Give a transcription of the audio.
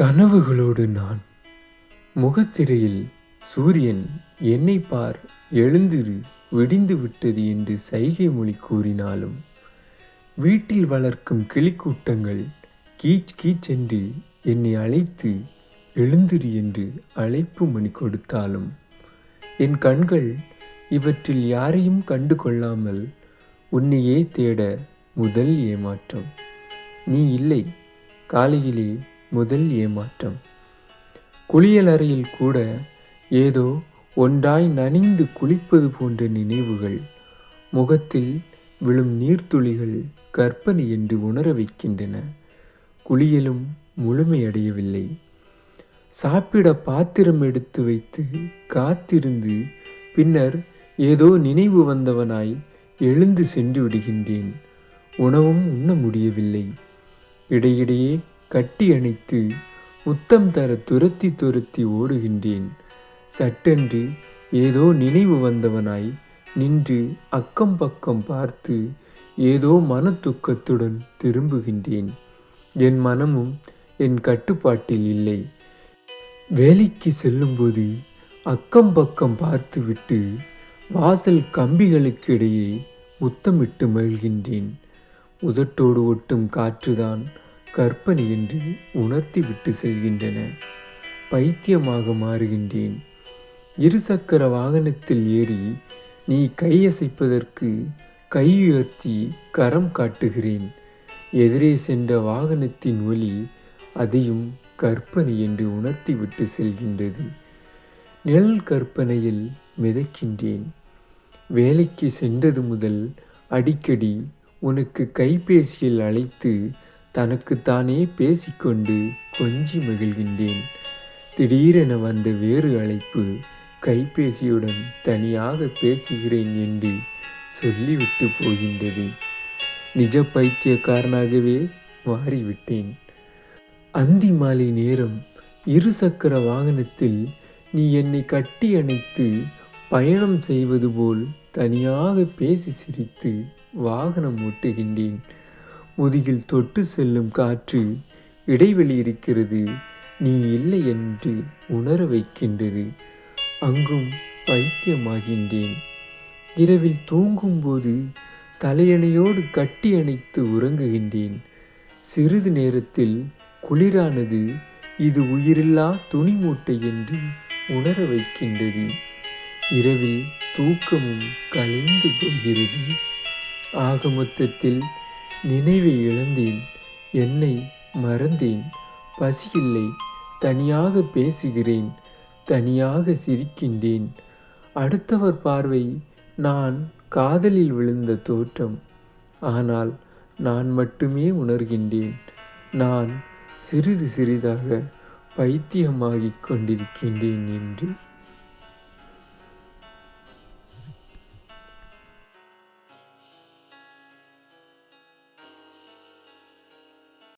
கனவுகளோடு நான். முகத்திரையில் சூரியன் என்னை பார் எழுந்திரு விடிந்து விட்டது என்று சைகை மொழி கூறினாலும் வீட்டில் வளர்க்கும் கிளிக்கூட்டங்கள் கீச் கீச் என்னை அழைத்து எழுந்திரு என்று அழைப்பு மணி கொடுத்தாலும் என் கண்கள் இவற்றில் யாரையும் கண்டு கொள்ளாமல் உன்னையே தேட முதல் ஏமாற்றம். நீ இல்லை காலையிலே முதல் ஏமாற்றம். குளியலறையில் கூட ஏதோ ஒன்றாய் நனைந்து குளிப்பது போன்ற நினைவுகள் முகத்தில் விழும் நீர்த்துளிகள் கற்பனை என்று உணர வைக்கின்றன. குளியலும் முழுமையடையவில்லை சாப்பிட பாத்திரம் எடுத்து வைத்து காத்திருந்து பின்னர் ஏதோ நினைவு வந்தவனாய் எழுந்து சென்று விடுகின்றேன். உணவும் உண்ண முடியவில்லை. இடையிடையே கட்டி அணைத்து முத்தம் தர துரத்தி துரத்தி ஓடுகின்றேன். சட்டென்று ஏதோ நினைவு வந்தவனாய் நின்று அக்கம் பக்கம் பார்த்து ஏதோ மனத்துக்கத்துடன் திரும்புகின்றேன். என் மனமும் என் கட்டுப்பாட்டில் இல்லை. வேலைக்கு செல்லும்போது அக்கம் பக்கம் பார்த்துவிட்டு வாசல் கம்பிகளுக்கிடையே முத்தமிட்டு மகிழ்கின்றேன். உதட்டோடு ஒட்டும் காற்றுதான் கற்பனை என்று உணர்த்தி விட்டு செல்கின்றன. பைத்தியமாக மாறுகின்றேன். இருசக்கர வாகனத்தில் ஏறி நீ கையசைப்பதற்கு கையுயர்த்தி கரம் காட்டுகிறேன். எதிரே சென்ற வாகனத்தின் ஒலி அதையும் கற்பனை என்று உணர்த்தி விட்டு செல்கின்றது. நிழல் கற்பனையில் மிதக்கின்றேன். வேலைக்கு சென்றது முதல் அடிக்கடி உனக்கு கைபேசியில் அழைத்து தனக்குத்தானே பேசிக்கொண்டு கொஞ்சி மகிழ்கின்றேன். திடீரென வந்த வேறு அழைப்பு கைபேசியுடன் தனியாக பேசுகிறேன் என்று சொல்லிவிட்டு போகின்றது. நிஜ பைத்தியக்காரனாகவே மாறிவிட்டேன். அந்தி மாலை நேரம் இருசக்கர வாகனத்தில் நீ என்னை கட்டி அணைத்து பயணம் செய்வது போல் தனியாக பேசி சிரித்து வாகனம் ஓட்டுகின்றேன். முதுகில் தொட்டு செல்லும் காற்று இடைவெளி இருக்கிறது. நீ இல்லை என்று உணர வைக்கின்றது. அங்கும் பைத்தியமாகின்றேன். இரவில் தூங்கும்போது தலையணையோடு கட்டி அணைத்து உறங்குகின்றேன். சிறிது நேரத்தில் குளிரானது இது உயிரில்லா துணி மூட்டை என்று உணர வைக்கின்றது. இரவில் தூக்கமும் கலைந்து போகிறது. ஆக மொத்தத்தில் நினைவை இழந்தேன். என்னை மறந்தேன். பசியில்லை. தனியாக பேசுகிறேன். தனியாக சிரிக்கின்றேன். அடுத்தவர் பார்வை நான் காதலில் விழுந்த தோற்றம். ஆனால் நான் மட்டுமே உணர்கின்றேன். நான் சிறிது சிறிதாக பைத்தியமாகிக் கொண்டிருக்கின்றேன் என்று.